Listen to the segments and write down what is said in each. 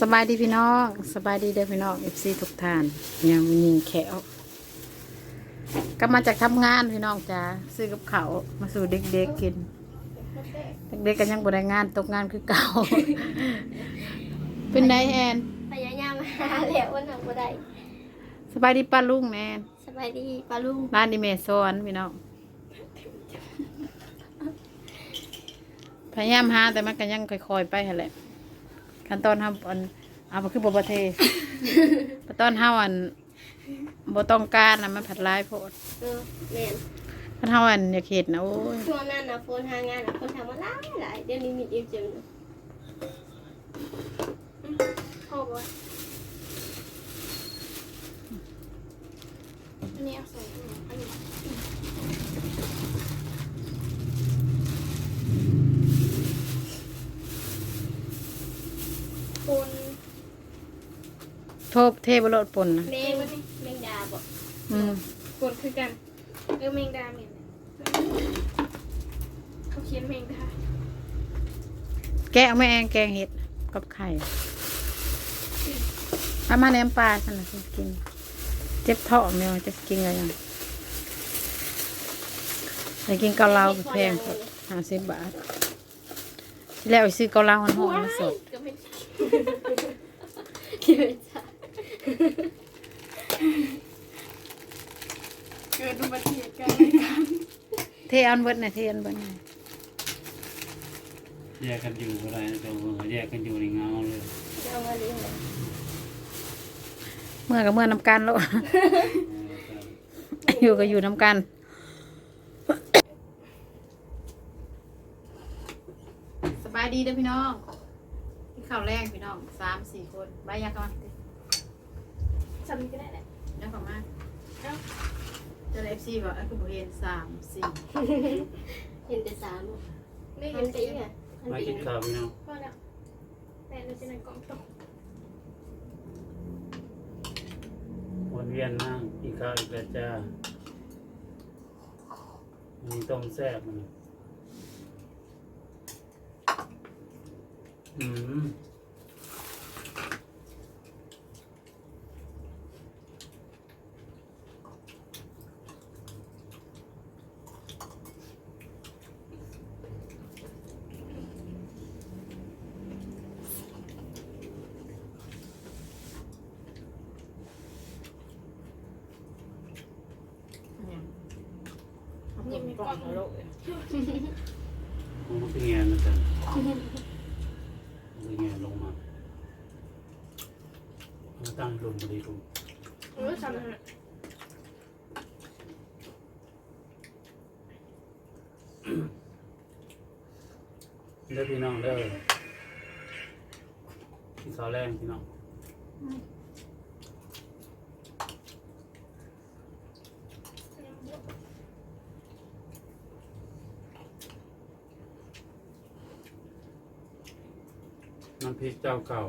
สบายดีพี่น้องสบายดีเด้อพี่น้องเอฟซีทุกท่านยังมียิงแขวก็มาจากทำงานพี่น้องจ้าซื้อกับเขาวมาสู่เด็กๆกิน เด็กๆก็ยังบ่ได้งานตกงานคือเก่า เป็นไดแอนพยายามหาแล้ววันหนังบ่ได้สบายดีป้าลุงแมนสบายดีปลาลุงร้านดีเมซอนพี่น้องพยายามหาแต่มันก็ยังค่อยๆไปหั่นแหละ ขั้นตอนทำอันเอาไปคือบะเทขั้นตอนเฮาอันบ่ต้องการนะมันผัดลายโพดเออแม่นขั้นเฮาอันอยากเห็ดนะโอ้ยช่วงนั้นนะโฟนหางานนะคนทำมาหลายหลายเดี๋ยวนี้มีเอฟเจอนะอืมพ่อบอกว่าอันนี้เอาใส่อันนี้อันนี้ โทบเทบรถปนนะแมงแมงดาบอกอืมกดคือกันเออแมงดาเหม็นเขาเขียนแมงดาแกะเอาแม่แองแกงเห็ดกับไข่เอามาแหนมปลาฉันนะกิน เจ็บท้องเนี่ยจะกินอะไรยังไปกินเกาเหลาแพงสดห้าสิบบาทที่แล้วไปซื้อเกาเหลาหอนๆมาสด เกิดอุบัติเหตุกันเทอันเบิดนะเทอันเบิดนะแยกกันอยู่อะไรตัวแยกกันอยู่ในเงาเลยเอามาเลี้ยงเลยเมื่อกับเมื่อน้ำกันแล้ว อยู่ก็อยู่น้ำกัน สบายดีเด้อพี่น้องที่ข้าวแรกพี่น้องสามสี่คนใบยากกัน มาจำก็ได้แหละยากกันมาเอ้าเจะเอฟซีบอกไอ้คุณบุเห็นสามสี่เห็นแต่สามไม่เห็เห็นนแต่ตีอีกอะอะอันมาตีกินข้าวพี่น้องก็แล้วแต่เราจะนั่งกล่องตกวนเวียนนั่งกินข้าวอีกแล้วจ้ามีต้มแซ่บมันอืม ล่องโลกมันเป็นไงนะจ๊ะเป็นไงลงมาเอาตั้งลงพอดีลงเออจำนะเด้อพี่น้องเด้อกินข้าวแรงพี่น้อง พริกเจ้าเก่า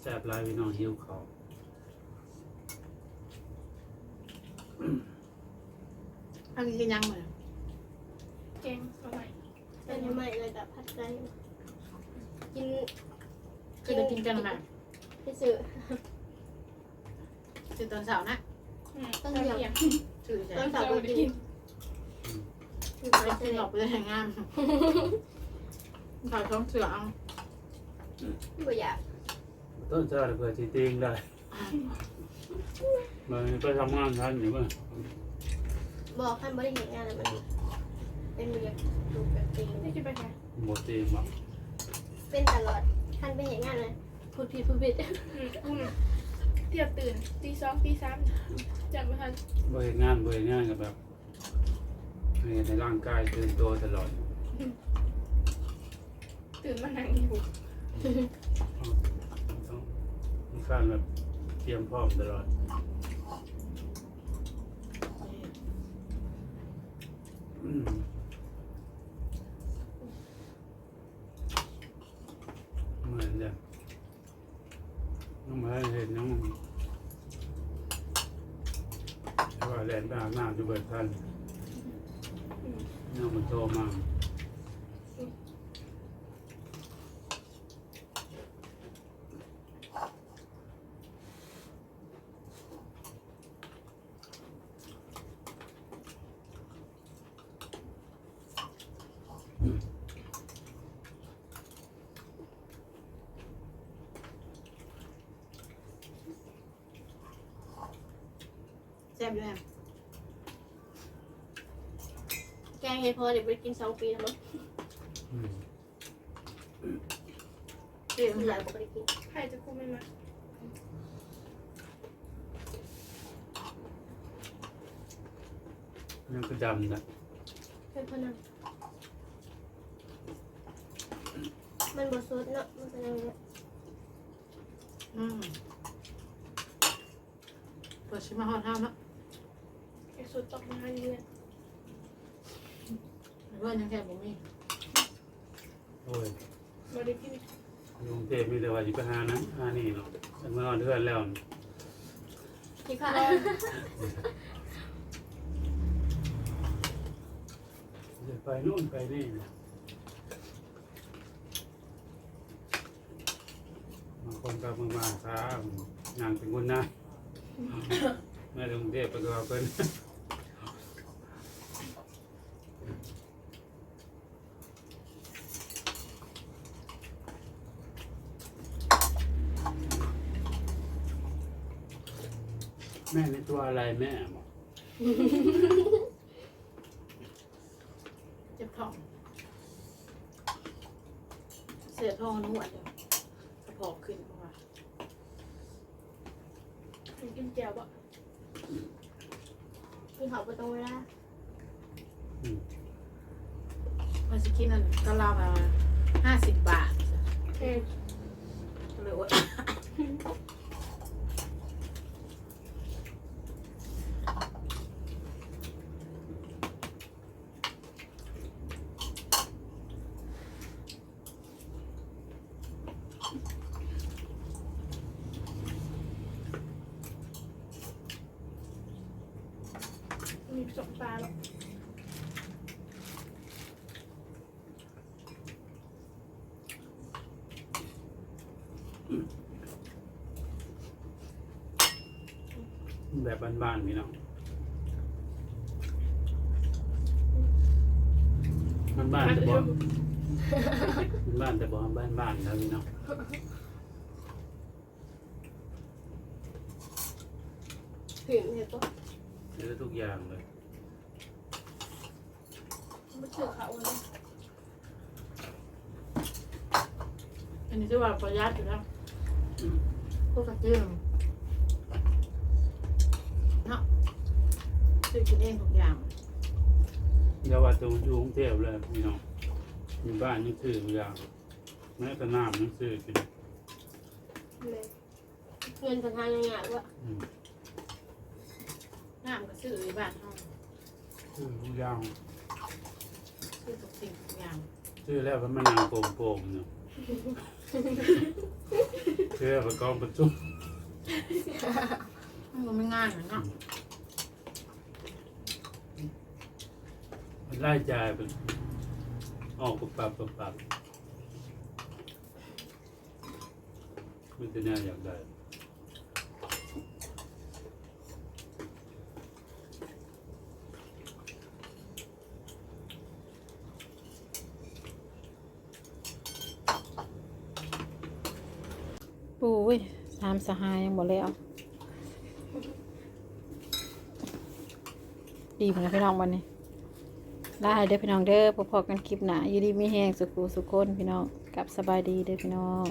แซ่บหลายพี่น้องหิวข้าวอันนี้กินยังเหมือนแกงเอาใหม่เป็นทำไมเลยแบบผัดไก่กินคือจะกินกันนะไปซื้อคือตอนเช้านะอืม ต้องเรียงชื่อใช่ต้นเราสาวไปไปกิกินนคือเราไปกิซื้นอหลอกไปเลยแห่งงานขายท้องเสือเอาบ่อยากต้นชาติเพื่อที่ติ้งได้มันไปทำงานทันอยู่มั้งบอกท่านบริเหตุงานอะไรมันเป็นบ่อยากดูแบบจริงนี่คือไปไหนหมดตีมั้งเป็นตลอดท่านไปเหตุงานเลยพูดผิดพูดผิดอืมอืม เที่ยวตื่นตีสองตีสามจำไม่ทันบริงานบริงานกับแบบให้ในร่างกายตื่นตัวตลอดตื่นมานั่งอยู่ต้องมีการแบบเตรียมพร้อมตลอดอืมเหมือนจะ น้องมาเห็นน้องว่าว่าแลนไปอาบน้ำจะเบิดทันอืมเนี่ยมันโตมากแซ่บอยู่ แฮมแกงเห็ดพอเดี๋ยวไปกินสองปีแล้วมั้งอืมเปรี้ยวมันหหลาลายยปกติกินใครจะคุมไม่มายังก็ดำนะเพื่อนพนันมันบดสดเนาะมันเป็นยังไงอืมเปิดชิมมาฮอดเท่าเนาะไอ้สุดตกมาเยือนเพื่อนยังแค่บ่มีโอ้ยบริกินกรุงเทพมีแต่ว่าอยู่ไปหานั้นหานี่เนาะแต่เมื่อวันเดือนแล้วที่ค่ะเดี๋ยวไปนู่นไปนี่นะบางคนก็มือมาช้างานเป็นคนหน้าแม่กรุงเทพไปก็เอาเป็น แม่ในตัวอะไรแม่บอกเจ็บท้อง เสียท้องนวดอยู่กระเพาะขึ้นเพราะว่ากินแจ่วบ่กินเขาประตรงเวลามันสกินนั่นก็รามาห้าสิบบาทเออก็เลยอด ปลาหรอกแบบบ้านๆพี่น้องบ้านๆแต่บ่บ้านๆแต่บ่บ้านๆแล้วพี่น้องถึงเห็ดปะซื้อทุกอย่างเลย ไม่เชื่อเขาเลยอันนี้ที่ว่าประหยัดอยู่แล้วพวกกระเทียมเนาะซื้อกินเองทุกอย่างอย่าว่าแตรงอยู่กรุงเทพเลยพี่น้องอยู่บ้านยังซื้อทุกอย่างแม้แต่น้ำยังซื้อกินเลยเงินประธานยังไงวะอืมน้ำก็ซื้ออยู่บ้านเฮาซื้อทุกอย่าง ซื้อทุกสิ่งทุกอย่างซื้อแล้วก็มานางโป่งๆเนาะซื้อแล้วก็กองประจุมันก็ไม่ง่ายเหมือนเนาะมันไล่จ่ายเป็นออกปุบปับปุบปับมันจะน่าอยากได้ ปูยสามสหายยังบ่แล้วดีเหมือนพี่น้องวันนี้ได้เด้อพี่น้องเด้อพอๆกันคลิปหนาอยู่ดีมีแหงสุขุสุขคนพี่น้องกลับสบายดีเด้อพี่น้อง